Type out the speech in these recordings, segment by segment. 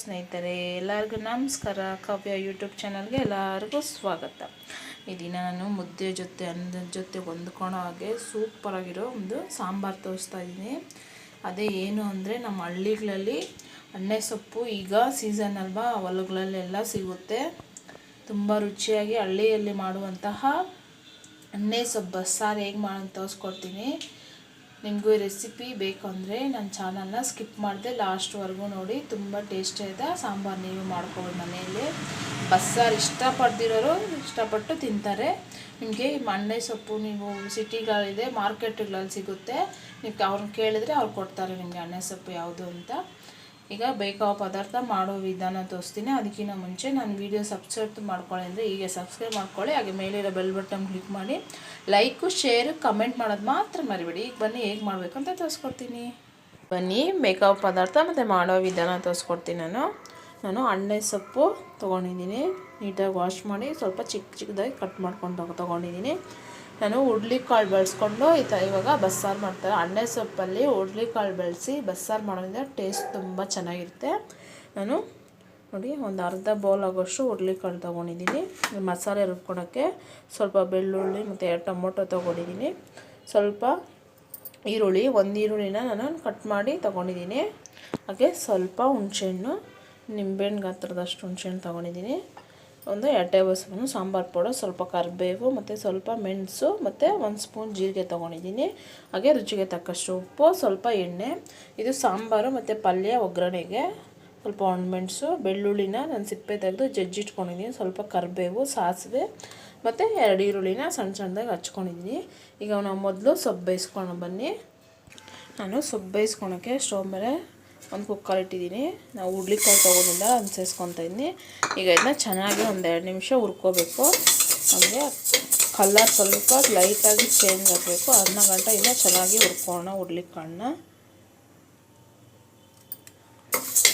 ಸ್ನೇಹಿತರೆ, ಎಲ್ಲರಿಗೂ ನಮಸ್ಕಾರ. ಕಾವ್ಯ ಯೂಟ್ಯೂಬ್ ಚಾನಲ್ಗೆ ಎಲ್ಲರಿಗೂ ಸ್ವಾಗತ. ಈ ದಿನ ನಾನು ಮುದ್ದೆ ಜೊತೆ ಅನ್ನದ ಜೊತೆ ಹೊಂದ್ಕೊಳೋ ಹಾಗೆ ಸೂಪರಾಗಿರೋ ಒಂದು ಸಾಂಬಾರು ತೋರಿಸ್ತಾ ಇದ್ದೀನಿ. ಅದೇ ಏನು ಅಂದರೆ, ನಮ್ಮ ಹಳ್ಳಿಗಳಲ್ಲಿ ಅಣ್ಣೆ ಸೊಪ್ಪು ಈಗ ಸೀಸನ್ ಅಲ್ವಾ ಹೊಲಗಳಲ್ಲೆಲ್ಲ ಸಿಗುತ್ತೆ. ತುಂಬ ರುಚಿಯಾಗಿ ಹಳ್ಳಿಯಲ್ಲಿ ಮಾಡುವಂತಹ ಅಣ್ಣೆ ಸೊಪ್ಪು ಬಸ್ಸಾರು ಹೇಗೆ ಮಾಡೋದು ತೋರಿಸ್ಕೊಡ್ತೀನಿ. ನಿಮಗೂ ಈ ರೆಸಿಪಿ ಬೇಕು ನನ್ನ ಚಾನಲ್ನ ಸ್ಕಿಪ್ ಮಾಡಿದೆ ಲಾಸ್ಟ್ವರೆಗೂ ನೋಡಿ. ತುಂಬ ಟೇಸ್ಟಿ ಇದೆ. ಸಾಂಬಾರು ನೀವು ಮಾಡ್ಕೊಳ್ಳಿ ಮನೆಯಲ್ಲಿ. ಬಸ್ಸಾರು ಇಷ್ಟಪಡ್ದಿರೋರು ಇಷ್ಟಪಟ್ಟು ತಿಂತಾರೆ. ನಿಮಗೆ ಮಣ್ಣೆ ಸೊಪ್ಪು ನೀವು ಸಿಟಿಗಳಿದೆ ಮಾರ್ಕೆಟ್ಗಳಲ್ಲಿ ಸಿಗುತ್ತೆ. ನೀವು ಅವ್ರನ್ನ ಕೇಳಿದ್ರೆ ಅವ್ರು ಕೊಡ್ತಾರೆ ನಿಮಗೆ ಅಣ್ಣೆ ಸೊಪ್ಪು ಯಾವುದು ಅಂತ. ಈಗ ಬೇಕಾವ ಪದಾರ್ಥ ಮಾಡೋ ವಿಧಾನ ತೋರಿಸ್ತೀನಿ. ಅದಕ್ಕಿಂತ ಮುಂಚೆ ನಾನು ವೀಡಿಯೋ ಸಬ್ಸ್ಕ್ರೈಬ್ ಮಾಡ್ಕೊಳ್ಳಿ ಅಂದರೆ ಈಗ ಸಬ್ಸ್ಕ್ರೈಬ್ ಮಾಡ್ಕೊಳ್ಳಿ. ಹಾಗೆ ಮೇಲಿರೋ ಬೆಲ್ ಬಟನ್ ಕ್ಲಿಕ್ ಮಾಡಿ. ಲೈಕು ಶೇರು ಕಮೆಂಟ್ ಮಾಡೋದು ಮಾತ್ರ ಮರಿಬೇಡಿ. ಈಗ ಬನ್ನಿ ಹೇಗೆ ಅಂತ ತೋರಿಸ್ಕೊಡ್ತೀನಿ. ಬನ್ನಿ ಬೇಕಾವ ಪದಾರ್ಥ ಮತ್ತು ಮಾಡೋ ವಿಧಾನ ತೋರಿಸ್ಕೊಡ್ತೀನಿ ನಾನು. ನಾನು ಅಣ್ಣೆ ಸೊಪ್ಪು ತೊಗೊಂಡಿದ್ದೀನಿ. ನೀಟಾಗಿ ವಾಶ್ ಮಾಡಿ ಸ್ವಲ್ಪ ಚಿಕ್ಕ ಚಿಕ್ಕದಾಗಿ ಕಟ್ ಮಾಡ್ಕೊಂಡು ತೊಗೊಂಡಿದ್ದೀನಿ. ನಾನು ಕಾಳು ಬೆಳೆಸ್ಕೊಂಡು ಈ ಥರ ಇವಾಗ ಬಸ್ಸಾರು ಮಾಡ್ತಾರೆ. ಅಣ್ಣೆ ಸೊಪ್ಪಲ್ಲಿ ಕಾಳು ಬೆಳೆಸಿ ಬಸ್ಸಾರು ಮಾಡೋದ್ರಿಂದ ಟೇಸ್ಟ್ ತುಂಬ ಚೆನ್ನಾಗಿರುತ್ತೆ. ನಾನು ನೋಡಿ ಒಂದು ಅರ್ಧ ಬೌಲ್ ಆಗೋಷ್ಟು ಕಾಳು ತೊಗೊಂಡಿದ್ದೀನಿ. ಮಸಾಲೆ ರುಬ್ಕೊಳೋಕ್ಕೆ ಸ್ವಲ್ಪ ಬೆಳ್ಳುಳ್ಳಿ ಮತ್ತು ಟೊಮೊಟೊ ತೊಗೊಂಡಿದ್ದೀನಿ. ಸ್ವಲ್ಪ ಈರುಳ್ಳಿ, ಒಂದು ಈರುಳ್ಳಿನ ನಾನು ಕಟ್ ಮಾಡಿ ತೊಗೊಂಡಿದ್ದೀನಿ. ಹಾಗೆ ಸ್ವಲ್ಪ ಹುಣಸೆಹಣ್ಣು, ನಿಂಬೆಹಣ್ಣು ಗಾತ್ರದಷ್ಟು ಹುಣಸೆಹಣ್ಣು ತೊಗೊಂಡಿದ್ದೀನಿ. ಒಂದು ಎರಡು ಟೇಬಲ್ ಸ್ಪೂನ್ ಸಾಂಬಾರು ಪೌಡರ್, ಸ್ವಲ್ಪ ಕರಿಬೇವು ಮತ್ತು ಸ್ವಲ್ಪ ಮೆಣಸು ಮತ್ತು ಒಂದು ಸ್ಪೂನ್ ಜೀರಿಗೆ ತೊಗೊಂಡಿದ್ದೀನಿ. ಹಾಗೆ ರುಚಿಗೆ ತಕ್ಕಷ್ಟು ಉಪ್ಪು, ಸ್ವಲ್ಪ ಎಣ್ಣೆ, ಇದು ಸಾಂಬಾರು ಮತ್ತು ಪಲ್ಯ ಒಗ್ಗರಣೆಗೆ, ಸ್ವಲ್ಪ ಒಣಮೆಣಸು, ಬೆಳ್ಳುಳ್ಳಿನ ನಾನು ಸಿಪ್ಪೆ ತೆಗೆದು ಜಜ್ಜಿಟ್ಕೊಂಡಿದ್ದೀನಿ ಸ್ವಲ್ಪ ಕರಿಬೇವು, ಸಾಸಿವೆ ಮತ್ತು ಎರಡು ಈರುಳ್ಳಿನ ಸಣ್ಣ ಸಣ್ಣದಾಗಿ ಹಚ್ಕೊಂಡಿದ್ದೀನಿ. ಈಗ ನಾವು ಮೊದಲು ಸೊಪ್ಪು ಬೇಯಿಸ್ಕೊಂಡು ಬನ್ನಿ. ನಾನು ಸೊಪ್ಪು ಬೇಯಿಸ್ಕೊಳಕ್ಕೆ ಸ್ಟವ್ ಮೇಲೆ ಒಂದು ಕುಕ್ಕರ್ ಇಟ್ಟಿದ್ದೀನಿ. ನಾವು ಉಡ್ಲಿಕಾಯಿ ತೊಗೊಂಡಿಂದ ಅದನ್ನ ಸೇರಿಸ್ಕೊತಾ ಇದ್ದೀನಿ. ಈಗ ಇದನ್ನ ಚೆನ್ನಾಗಿ ಒಂದು ಎರಡು ನಿಮಿಷ ಹುರ್ಕೋಬೇಕು. ಅಂದರೆ ಕಲ್ಲರ್ ಸ್ವಲ್ಪ ಲೈಟಾಗಿ ಚೇಂಜ್ ಆಗಬೇಕು. ಅದನ್ನ ಗಂಟೆ ಇಂದ ಚೆನ್ನಾಗಿ ಹುರ್ಕೋಣ ಹುಡ್ಲಿಕಾಳನ್ನ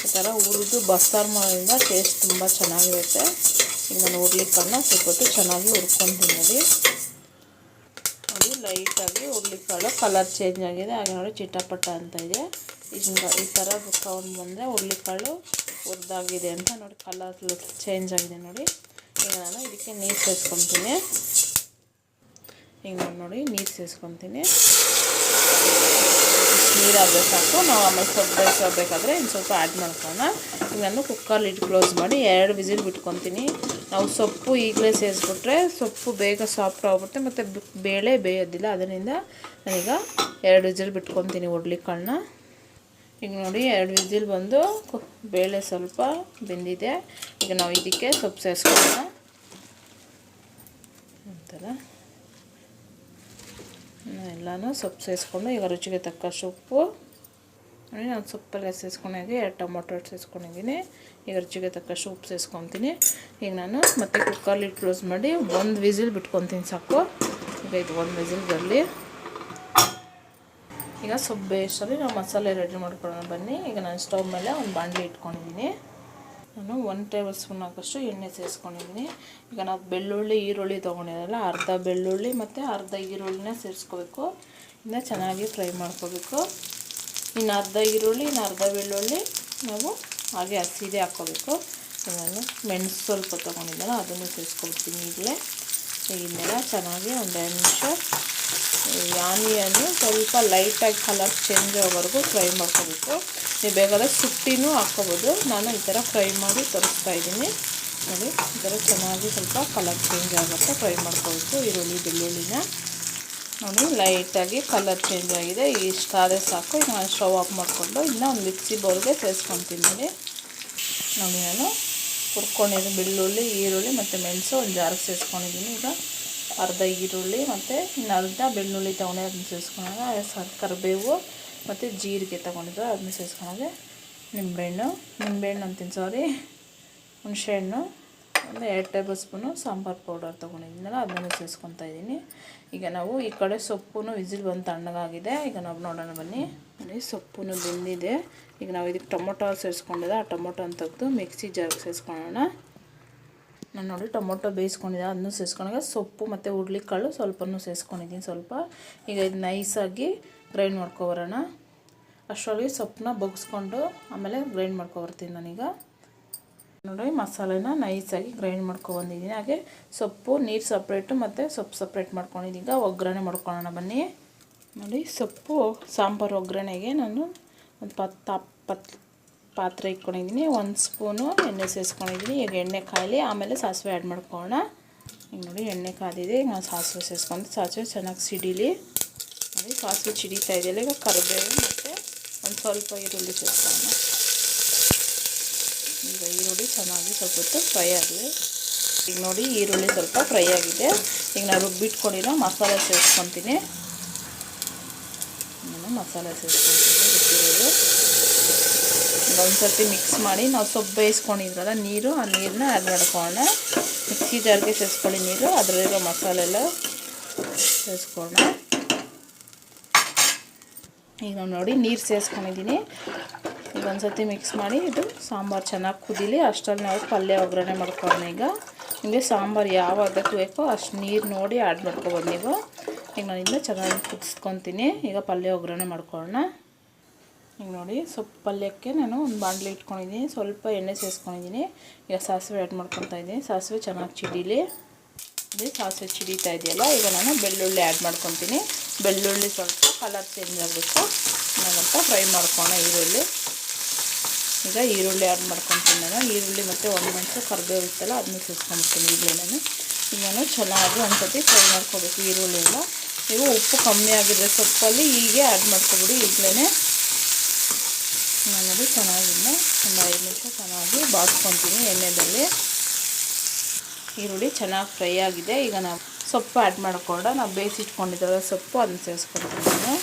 ಈ ಥರ ಹುರಿದು ಬಸ್ಸಾರು ಮಾಡೋದ್ರಿಂದ ಟೇಸ್ಟ್ ತುಂಬ ಚೆನ್ನಾಗಿರುತ್ತೆ. ಈಗ ನಾನು ಹುರ್ಲಿಕಾಳನ್ನ ಸ್ವಲ್ಪ ಹೊತ್ತು ಚೆನ್ನಾಗಿ ಹುರ್ಕೊತೀನಿ ನೋಡಿ. ನೋಡಿ ಲೈಟಾಗಿ ಹುರ್ಲಿಕಾಳು ಕಲರ್ ಚೇಂಜ್ ಆಗಿದೆ. ಹಾಗೆ ನೋಡಿ ಚಿಟಪಟ ಅಂತ ಇದೆ. ಈಗ ಈ ಥರ ತೊಗೊಂಡು ಬಂದರೆ ಹುರುಳಿಕಾಳು ಹುರಿದಾಗಿದೆ ಅಂತ ನೋಡಿ ಕಲರ್ ಚೇಂಜ್ ಆಗಿದೆ ನೋಡಿ. ಈಗ ನಾನು ಇದಕ್ಕೆ ನೀರು ಸೇರಿಸ್ಕೊತೀನಿ ಈಗ ನಾನು ನೋಡಿ ನೀರು ಸೇರಿಸ್ಕೊತೀನಿ ನೀರು ಆದರೆ ಸಾಕು. ನಾವು ಆಮೇಲೆ ಸೊಪ್ಪು ಬೇಯಿಸೋಬೇಕಾದ್ರೆ ಇನ್ನು ಸ್ವಲ್ಪ ಆ್ಯಡ್ ಮಾಡ್ಕೊಳ್ಳೋಣ ಈಗ ನಾನು ಕುಕ್ಕರ್ ಲಿಡ್ ಕ್ಲೋಸ್ ಮಾಡಿ ಎರಡು ವಿಸಿಲ್ ಬಿಟ್ಕೊತೀನಿ. ನಾವು ಸೊಪ್ಪು ಈಗಲೇ ಸೇರಿಸ್ಬಿಟ್ರೆ ಸೊಪ್ಪು ಬೇಗ ಸಾಫ್ಟ್ ಆಗ್ಬಿಡುತ್ತೆ ಮತ್ತು ಬೇಳೆ ಬೇಯೋದಿಲ್ಲ. ಅದರಿಂದ ನಾನೀಗ ಎರಡು ವಿಸಿಲ್ ಬಿಟ್ಕೊತೀನಿ ಕಾಳನ್ನ ಈಗ ನೋಡಿ ಎರಡು ವಿಸಿಲ್ ಬಂದು ಬೇಳೆ ಸ್ವಲ್ಪ ಬೆಂದಿದೆ. ಈಗ ನಾವು ಇದಕ್ಕೆ ಸೊಪ್ಪು ಸೇರಿಸ್ಕೊಳ್ಳೋಣ. ಒಂಥರ. ಎಲ್ಲನೂ ಸೊಪ್ಪು ಸೇರಿಸ್ಕೊಂಡು ಈಗ ರುಚಿಗೆ ತಕ್ಕ ಸೊಪ್ಪು ನೋಡಿ, ನಾನು ಸೊಪ್ಪೆಲ್ಲ ಸೇರಿಸ್ಕೊಂಡಿದ್ದೀನಿ ಎರಡು ಟೊಮೊಟೊ ಸೇರಿಸ್ಕೊಂಡಿದ್ದೀನಿ. ಈಗ ರುಚಿಗೆ ತಕ್ಕಷ್ಟು ಉಪ್ಪು ಸೇರಿಸ್ಕೊತೀನಿ. ಈಗ ನಾನು ಮತ್ತೆ ಕುಕ್ಕರ್ಲಿ ಕ್ಲೋಸ್ ಮಾಡಿ ಒಂದು ವಿಸಿಲ್ ಬಿಟ್ಕೊತೀನಿ ಸಾಕು. ಈಗ ಇದು ಒಂದು ವಿಸಿಲ್ ಬರಲಿ. ಈಗ ಸೊಪ್ಪು ಬೇಯಿಸೋದು ನಾವು ಮಸಾಲೆ ರೆಡಿ ಮಾಡ್ಕೊಳ್ಳೋಣ. ಬನ್ನಿ, ಈಗ ನಾನು ಸ್ಟವ್ ಮೇಲೆ ಒಂದು ಬಾಂಡ್ಲಿ ಇಟ್ಕೊಂಡಿದ್ದೀನಿ. ನಾನು ಒನ್ ಟೇಬಲ್ ಸ್ಪೂನ್ ಹಾಕಷ್ಟು ಎಣ್ಣೆ ಸೇರಿಸ್ಕೊಂಡಿದ್ದೀನಿ. ಈಗ ನಾವು ಬೆಳ್ಳುಳ್ಳಿ, ಈರುಳ್ಳಿ ತೊಗೊಂಡಿರಲ್ಲ, ಅರ್ಧ ಬೆಳ್ಳುಳ್ಳಿ ಮತ್ತು ಅರ್ಧ ಈರುಳ್ಳಿನ ಸೇರಿಸ್ಕೋಬೇಕು. ಇನ್ನು ಚೆನ್ನಾಗಿ ಫ್ರೈ ಮಾಡ್ಕೋಬೇಕು. ಇನ್ನು ಅರ್ಧ ಈರುಳ್ಳಿ, ಇನ್ನು ಅರ್ಧ ಬೆಳ್ಳುಳ್ಳಿ ನಾವು ಹಾಗೆ ಹಸಿದೆ ಹಾಕ್ಕೋಬೇಕು. ನಾನು ಮೆಣಸು ಸ್ವಲ್ಪ ತೊಗೊಂಡಿದ್ದಲ್ಲ, ಅದನ್ನು ಸೇರಿಸ್ಕೊಳ್ತೀನಿ ಈಗಲೇ. ಇದನ್ನೆಲ್ಲ ಚೆನ್ನಾಗಿ ಒಂದು ಎರಡು ನಿಮಿಷ ಆನಿಯನ್ನು ಸ್ವಲ್ಪ ಲೈಟಾಗಿ ಕಲರ್ ಚೇಂಜ್ ಆಗೋವರೆಗೂ ಫ್ರೈ ಮಾಡ್ಕೋಬೇಕು. ನೀವು ಬೇಕಾದ್ರೆ ಸುಟ್ಟಿನೂ ಹಾಕ್ಕೋಬೋದು. ನಾನು ಈ ಥರ ಫ್ರೈ ಮಾಡಿ ತರಿಸ್ತಾ ಇದ್ದೀನಿ. ನೋಡಿ, ಈ ಥರ ಚೆನ್ನಾಗಿ ಸ್ವಲ್ಪ ಕಲರ್ ಚೇಂಜ್ ಆಗುತ್ತೆ. ಫ್ರೈ ಮಾಡ್ಕೋಬೇಕು ಈರುಳ್ಳಿ, ಬೆಳ್ಳುಳ್ಳಿನ. ನೋಡಿ, ಲೈಟಾಗಿ ಕಲರ್ ಚೇಂಜ್ ಆಗಿದೆ. ಇಷ್ಟಾದರೆ ಸಾಕು. ನಾನು ಸ್ಟವ್ ಆಫ್ ಮಾಡಿಕೊಂಡು ಇನ್ನು ಒಂದು ಮಿಕ್ಸಿ ಬೌಲ್ಗೆ ಸೇರಿಸ್ಕೊತೀನಿ ನೋಡಿ ನೋಡಿ ನಾನು ಹುರ್ಕೊಂಡಿದ್ದೀನಿ ಬೆಳ್ಳುಳ್ಳಿ, ಈರುಳ್ಳಿ ಮತ್ತು ಮೆಣಸು ಒಂದು ಜಾರಿಗೆ ಸೇರಿಸ್ಕೊಂಡಿದ್ದೀನಿ ಈಗ. ಅರ್ಧ ಈರುಳ್ಳಿ ಮತ್ತು ಇನ್ನು ಅರ್ಧ ಬೆಳ್ಳುಳ್ಳಿ ತೊಗೊಂಡೆ ಅದನ್ನ ಸೇರಿಸ್ಕೊಂಡಾಗ ಕರಿಬೇವು ಮತ್ತು ಜೀರಿಗೆ ತೊಗೊಂಡಿದ್ದು ಅದನ್ನ ಸೇರಿಸ್ಕೊಂಡಾಗ ನಿಂಬೆಹಣ್ಣು ನಿಂಬೆಹಣ್ಣು ಅಂತೀನಿ ಸಾರಿ ಹುಣಸೆಹಣ್ಣು ಒಂದು ಎರಡು ಟೇಬಲ್ ಸ್ಪೂನು ಸಾಂಬಾರು ಪೌಡರ್ ತೊಗೊಂಡಿದ್ದೀನಲ್ಲ ಅದನ್ನು ಸೇರಿಸ್ಕೊತಾ ಇದ್ದೀನಿ. ಈಗ ನಾವು ಈ ಕಡೆ ಸೊಪ್ಪು ವಿಸಿಲ್ ಬಂದು ತಣ್ಣಗಾಗಿದೆ. ಈಗ ನಾವು ನೋಡೋಣ ಬನ್ನಿ. ಬನ್ನಿ ಸೊಪ್ಪು ಬೆಂದಿದೆ. ಈಗ ನಾವು ಇದಕ್ಕೆ ಟೊಮೊಟೊ ಸೇರಿಸ್ಕೊಂಡಿದ್ದೆ. ಆ ಟೊಮೊಟೊನ ತೆಗೆದು ಮಿಕ್ಸಿ ಜಾರ್ಗೆ ಸೇರಿಸ್ಕೊಳ್ಳೋಣ. ನಾನು ನೋಡಿ ಟೊಮೊಟೊ ಬೇಯಿಸ್ಕೊಂಡಿದ್ದೆ, ಅದನ್ನು ಸೇರಿಸ್ಕೊಂಡಾಗ ಸೊಪ್ಪು ಮತ್ತು ಹುರ್ಳಿಕಾಳು ಸ್ವಲ್ಪನೂ ಸೇರಿಸ್ಕೊಂಡಿದ್ದೀನಿ ಸ್ವಲ್ಪ. ಈಗ ಇದು ನೈಸಾಗಿ ಗ್ರೈಂಡ್ ಮಾಡ್ಕೊಬರೋಣ. ಅಷ್ಟರಲ್ಲಿ ಸೊಪ್ಪನ್ನ ಬಗ್ಸ್ಕೊಂಡು ಆಮೇಲೆ ಗ್ರೈಂಡ್ ಮಾಡ್ಕೊಬರ್ತೀನಿ ನಾನೀಗ. ನೋಡಿ ಮಸಾಲೆನ ನೈಸಾಗಿ ಗ್ರೈಂಡ್ ಮಾಡ್ಕೊಬಂದಿದ್ದೀನಿ. ಹಾಗೆ ಸೊಪ್ಪು ನೀರು ಸಪ್ರೇಟು ಮತ್ತು ಸೊಪ್ಪು ಸಪ್ರೇಟ್ ಮಾಡ್ಕೊಂಡಿದ್ದೀನಿ. ಈಗ ಒಗ್ಗರಣೆ ಮಾಡ್ಕೊಳ್ಳೋಣ ಬನ್ನಿ. ನೋಡಿ ಸೊಪ್ಪು, ಸಾಂಬಾರು ಒಗ್ಗರಣೆಗೆ ನಾನು ಒಂದು ಪತ್ತು ಪತ್ ಪಾತ್ರೆ ಇಟ್ಕೊಂಡಿದ್ದೀನಿ, ಒಂದು ಸ್ಪೂನು ಎಣ್ಣೆ ಸೇರಿಸ್ಕೊಂಡಿದ್ದೀನಿ ಈಗ ಎಣ್ಣೆ ಕಾಯಲಿ ಆಮೇಲೆ ಸಾಸಿವೆ ಆ್ಯಡ್ ಮಾಡ್ಕೋಣ ಈಗ ನೋಡಿ ಎಣ್ಣೆ ಕಾದಿದೆ ಈಗ ನಾನು ಸಾಸಿವೆ ಸೇರಿಸ್ಕೊಂಡು ಸಾಸಿವೆ ಚೆನ್ನಾಗಿ ಸಿಡಿಲಿ. ನೋಡಿ ಸಾಸಿವೆ ಚಿಡಿತಾ ಇದೆಯಲ್ಲ ಈಗ ಕರಿಬೇವು ಮತ್ತು ಒಂದು ಸ್ವಲ್ಪ ಈರುಳ್ಳಿ ಸೇರಿಸ್ಕೊಳ್ಳೋಣ ಈಗ ಈರುಳ್ಳಿ ಚೆನ್ನಾಗಿ ಸ್ವಲ್ಪ ಹೊತ್ತು ಫ್ರೈ ಆಗಲಿ. ಈಗ ನೋಡಿ ಈರುಳ್ಳಿ ಸ್ವಲ್ಪ ಫ್ರೈ ಆಗಿದೆ. ಈಗ ನಾನು ರುಬ್ಬಿಟ್ಕೊಂಡಿರೋ ಮಸಾಲೆ ಸೇರಿಸ್ಕೊತೀನಿ ಮಸಾಲೆ ಸೇರಿಸ್ಕೊಂಡು ಒಂದು ಸರ್ತಿ ಮಿಕ್ಸ್ ಮಾಡಿ ನಾವು ಸೊಪ್ಪು ಬೇಯಿಸ್ಕೊಂಡಿದ್ರಲ್ಲ ನೀರು, ಆ ನೀರನ್ನ ಆ್ಯಡ್ ಮಾಡ್ಕೊಳ್ಳೋಣ. ಮಿಕ್ಸಿ ಜಾರ್ಗೆ ಸೇರಿಸ್ಕೊಳ್ಳಿ ನೀರು, ಅದರಲ್ಲಿರೋ ಮಸಾಲೆ ಎಲ್ಲ ಸೇರಿಸ್ಕೊಳ್ಳೋಣ. ಈಗ ನೋಡಿ ನೀರು ಸೇರಿಸ್ಕೊಂಡಿದ್ದೀನಿ. ಈಗ ಒಂದು ಸರ್ತಿ ಮಿಕ್ಸ್ ಮಾಡಿ ಇದು ಸಾಂಬಾರು ಚೆನ್ನಾಗಿ ಕುದೀಲಿ, ಅಷ್ಟರಲ್ಲಿ ನಾವು ಪಲ್ಯ ಒಗ್ಗರಣೆ ಮಾಡ್ಕೊಳ್ಳೋಣ ಈಗ. ನಿಮಗೆ ಸಾಂಬಾರು ಯಾವ ಅದಕ್ಕೆ ಬೇಕೋ, ಅಷ್ಟು ನೀರು ನೋಡಿ ಆ್ಯಡ್ ಮಾಡ್ಕೊಬೋದು ನೀವು. ಈಗ ನಾನು ಇನ್ನೂ ಚೆನ್ನಾಗಿ ಕುದಿಸ್ಕೊತೀನಿ. ಈಗ ಪಲ್ಯ ಒಗ್ಗರಣೆ ಮಾಡ್ಕೊಳ್ಳೋಣ. ಈಗ ನೋಡಿ, ಸೊಪ್ಪು ಪಲ್ಯಕ್ಕೆ ನಾನು ಒಂದು ಬಾಂಡ್ಲಿ ಇಟ್ಕೊಂಡಿದ್ದೀನಿ. ಸ್ವಲ್ಪ ಎಣ್ಣೆ ಸೇರಿಸ್ಕೊಂಡಿದ್ದೀನಿ ಈಗ ಸಾಸಿವೆ ಆ್ಯಡ್ ಮಾಡ್ಕೊತಾ ಇದ್ದೀನಿ. ಸಾಸಿವೆ ಚೆನ್ನಾಗಿ ಚಿಡೀಲಿ. ಅದೇ ಸಾಸಿವೆ ಚಿಡೀತಾ ಇದೆಯಲ್ಲ, ಈಗ ನಾನು ಬೆಳ್ಳುಳ್ಳಿ ಆ್ಯಡ್ ಮಾಡ್ಕೊತೀನಿ. ಬೆಳ್ಳುಳ್ಳಿ ಸ್ವಲ್ಪ ಕಲರ್ ಚೇಂಜ್ ಆಗಬೇಕು ನಾನಂತ ಫ್ರೈ ಮಾಡ್ಕೊಳ ಈರುಳ್ಳಿ. ಈಗ ಈರುಳ್ಳಿ ಆ್ಯಡ್ ಮಾಡ್ಕೊತೀನಿ ನಾನು. ಈರುಳ್ಳಿ ಮತ್ತು ಒಂದು ಮೆಣಸು ಕರ್ಬೇವು ಇರುತ್ತಲ್ಲ ಅದನ್ನ ಸೇರಿಸ್ಕೊಂಬಿಡ್ತೀನಿ ಈಗಲೇ ನಾನು ಈಗ ನಾನು ಚೆನ್ನಾಗಿ ಒಂದು ಸತಿ ಫ್ರೈ ಮಾಡ್ಕೋಬೇಕು ಈರುಳ್ಳಿ ಎಲ್ಲ ನೀವು ಉಪ್ಪು ಕಮ್ಮಿ ಆಗಿದೆ ಸೊಪ್ಪಲ್ಲಿ ಹೀಗೆ ಆ್ಯಡ್ ಮಾಡ್ಕೊಬಿಡಿ ಈಗಲೇ ನಾನದು ನೋಡಿ ಚೆನ್ನಾಗಿನ್ನ ಒಂದು ಐದು ನಿಮಿಷ ಚೆನ್ನಾಗಿ ಬಾಡ್ಸ್ಕೊತೀನಿ ಎಣ್ಣೆದಲ್ಲಿ ಈರುಳ್ಳಿ ಚೆನ್ನಾಗಿ ಫ್ರೈ ಆಗಿದೆ. ಈಗ ನಾವು ಸೊಪ್ಪು ಆ್ಯಡ್ ಮಾಡಿಕೊಂಡ ನಾವು ಬೇಯಿಸಿಟ್ಕೊಂಡಿದ್ದಾವೆ ಸೊಪ್ಪು ಅದನ್ನ ಸೇರಿಸ್ಕೊಳ್ತೀನಿ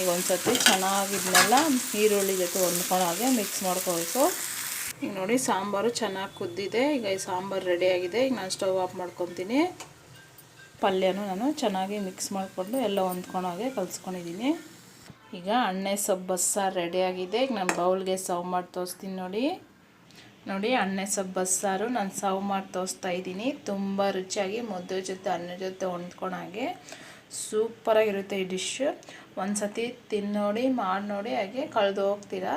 ಈಗ ಒಂದು ಸರ್ತಿ ಚೆನ್ನಾಗಿದ್ನೆಲ್ಲ, ಈರುಳ್ಳಿ ಜೊತೆ ಹೊಂದ್ಕೊಳಾಗೆ ಮಿಕ್ಸ್ ಮಾಡ್ಕೋಬೇಕು ಈಗ ನೋಡಿ ಸಾಂಬಾರು ಚೆನ್ನಾಗಿ ಕುದ್ದಿದೆ. ಈಗ ಈ ಸಾಂಬಾರು ರೆಡಿಯಾಗಿದೆ ಈಗ ನಾನು ಸ್ಟವ್ ಆಫ್ ಮಾಡ್ಕೊತೀನಿ. ಪಲ್ಯನೂ ನಾನು ಚೆನ್ನಾಗಿ ಮಿಕ್ಸ್ ಮಾಡಿಕೊಂಡು ಎಲ್ಲ ಹೊಂದ್ಕೊಳಾಗೆ ಕಲಿಸ್ಕೊಂಡಿದ್ದೀನಿ. ಈಗ ಅಣ್ಣೆ ಸೊಪ್ಪು ಬಸ್ಸಾರು ರೆಡಿಯಾಗಿದೆ ಈಗ ನಾನು ಬೌಲ್ಗೆ ಸರ್ವ್ ಮಾಡಿ ತೋರಿಸ್ತೀನಿ ನೋಡಿ. ನೋಡಿ ಅಣ್ಣೆ ಸೊಪ್ಪು ಬಸ್ಸಾರು ನಾನು ಸರ್ವ್ ಮಾಡಿ ತೋರಿಸ್ತಾ ಇದ್ದೀನಿ. ತುಂಬ ರುಚಿಯಾಗಿ ಮುದ್ದೆ ಜೊತೆ, ಅನ್ನ ಜೊತೆ ಹೊಂದ್ಕೊಳಾಗೆ ಸೂಪರಾಗಿರುತ್ತೆ ಈ ಡಿಶ್ಶು ಒಂದು ಸತಿ ತಿನ್ನೋಡಿ ಮಾಡಿ ನೋಡಿ, ಹಾಗೆ ಕಳೆದು ಹೋಗ್ತೀರಾ?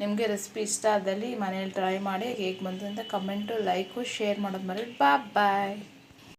ನಿಮಗೆ ರೆಸಿಪಿ ಇಷ್ಟ ಆದಲ್ಲಿ ಮನೇಲಿ ಟ್ರೈ ಮಾಡಿ, ಹೇಗೆ ಬಂತು ಅಂತ ಕಮೆಂಟು ಲೈಕು ಶೇರ್ ಮಾಡೋದು ಮರಿ ಬಾ ಬಾಯ್